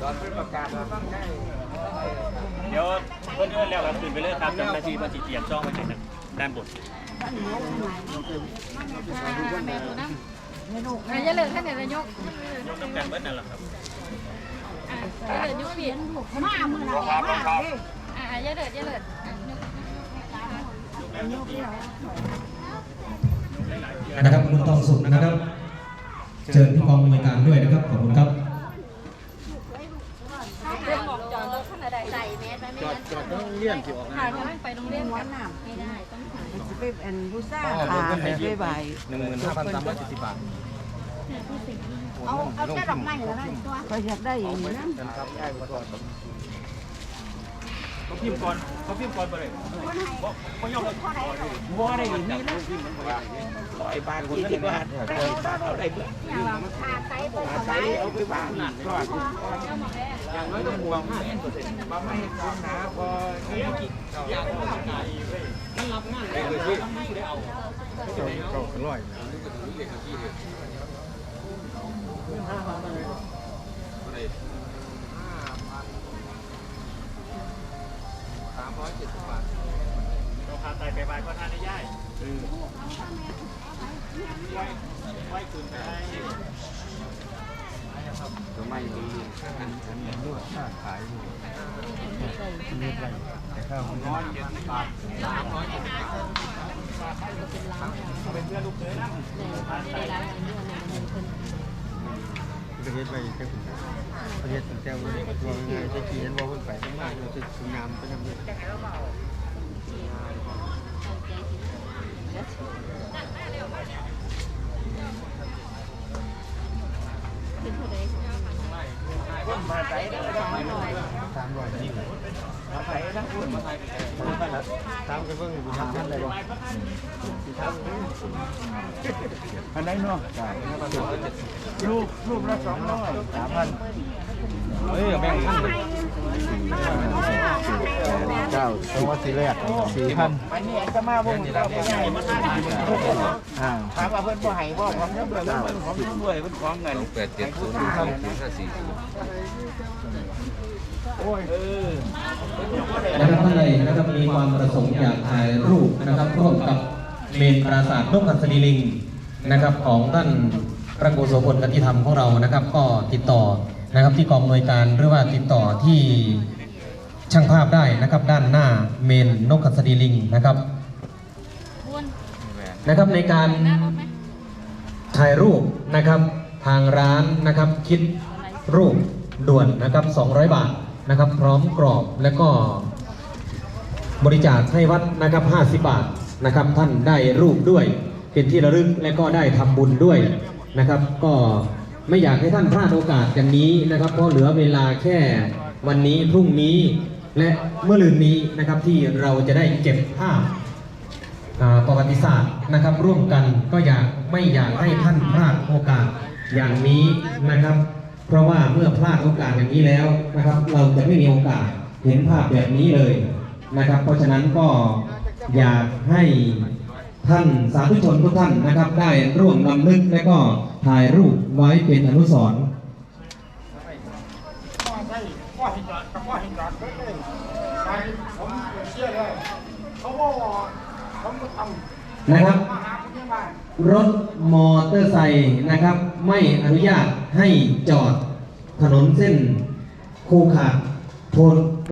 ตอนเป็นประกาศมาบ้างได้เดี๋ยวเพื่อนเพื่อนแล้วก็ขึ้นไปเลยครับจำนาทีมาจีเตรียมช่องไว้ให้นะด้านบนแม่ดูนะอะอย่าเลิกท่านเดี๋ยวนายกยกน้ำกันเบิ้ลนั่นแหละครับอะเลิกยกผิดมามือหนามาเด้อะอะเลิกอย่าเลิกนะครับคุณทองสุขนะครับ เชิญที่กองบริการด้วยนะครับ ขอบคุณครับ เรื่องบอกจอดรถขนาดใดใส่แมสไหมไม่ จอดงั้นจอดต้องเลี่ยนที่ออกถ่ายเขาไปโรงเรียนกันไม่ได้ต้องถ่ายสิไปอันบูซ่าขาไปใบหนึ่งหมื่นห้าพันสามร้อยเจ็ดสิบบาทเอาเอาแค่ดอกไม้แล้วนั่นตัวเขาอยากได้อย่างนี้นะครับได้ก่อนเขาพิมพ์ก่อนเขาพิมพ์ก่อนไปเลยเขายกเลยบัวได้ดีนี่นะร้อยบาทคนละบาทเอาได้เพื่อขาไซไปอาศัยเอาไปบ้านนั่นก็ อย่างน้อยต้องบวกห้าเปอร์เซ็นต์มาไม่ให้คนหนาพอนี่กี่อย่างร่างกายเลยนั่นรับงานเลยที่ได้เอาเจ้าเจ้าเป็นร้อยสามร้อยเจ็ดสิบบาทราพาไตไปบายก็ทานได้ย่ายไว้คืนไปได้ ก็ไม่ดีอันอันนี้นวดค่าขายอยู่นี่ไปแต่ข้าวร้อยเจ็ดบาทสามร้อยเจ็ดสิบบาทเป็นเพื่อนลูกเคยนะพาไตประเทศไปแค่คุณประเทศแก้วเลยตัวง่ายจะขี่ยันว่าคนไปทั้งมากเราจะสวยงามไปทำเรื่ องมาใส่ได้สามร้อยนี่มาใส่ทั้งคุณมาใส่ตามกันเพิ่งอยู่ทางท่านเลยบ่อันไหนเนาะลูกลูกละสองร้อยสามพันเฮ้ยแบ่งกัน เก้าตัวสี่แรกสี่พันอันนี้จะมาบ่งเราบ่ใหญ่มาถามว่าเพิ่นบ่ให้บ่ของเพิ่นเพิ่นของเพิ่นด้วยเพิ่นของเงินแปดเจ็ดศูนย์ห้าสี่นย์โอ้ยนะครับท่านใดนะครับมีความประสงค์อยากถ่ายรูปนะครับร่วมกับเมนปราสาทนกหัสดีลิงนะครับของท่านพระครูโสพลกติธรรมของเรานะครับ ก็ติดต่อนะครับที่กองหน่วยการหรือว่าติดต่อที่ ช่างภาพได้นะครับด้านหน้าเมนนกหัสดีลิงนะครับบ้วนนะครับในการหน้ารถไหมถ่ายรูปนะครับทางร้านนะครับคิดรูปด่วนนะครับ 200 บาทนะครับ พร้อมกรอบและก็บริจาคให้วัดนะครับ 50 บาทนะครับ ท่านได้รูปด้วยเป็นที่ระลึกและก็ได้ทำบุญด้วยนะครับ ก็ไม่อยากให้ท่านพลาดโอกาสอย่างนี้นะครับ เพราะเหลือเวลาแค่วันนี้พรุ่งนี้ และเมื่อลืนนี้นะครับที่เราจะได้เก็บภาพประวัติศาสตร์นะครับ ร่วมกันก็อยากไม่อยากให้ท่านพลาดโอกาสอย่างนี้นะครับ เพราะว่าเมื่อพลาดโอกาสอย่างนี้แล้วนะครับ เราจะไม่มีโอกาสเห็นภาพแบบนี้เลยนะครับ เพราะฉะนั้นก็อยากให้ท่านสาธุชนทุกท่านนะครับ ได้ร่วมนำลึกและก็ถ่ายรูปไว้เป็นอนุสรณ์ นะครับ รถมอเตอร์ไซค์นะครับ ไม่อนุญาตให้จอดถนนเส้น คูขาดโพน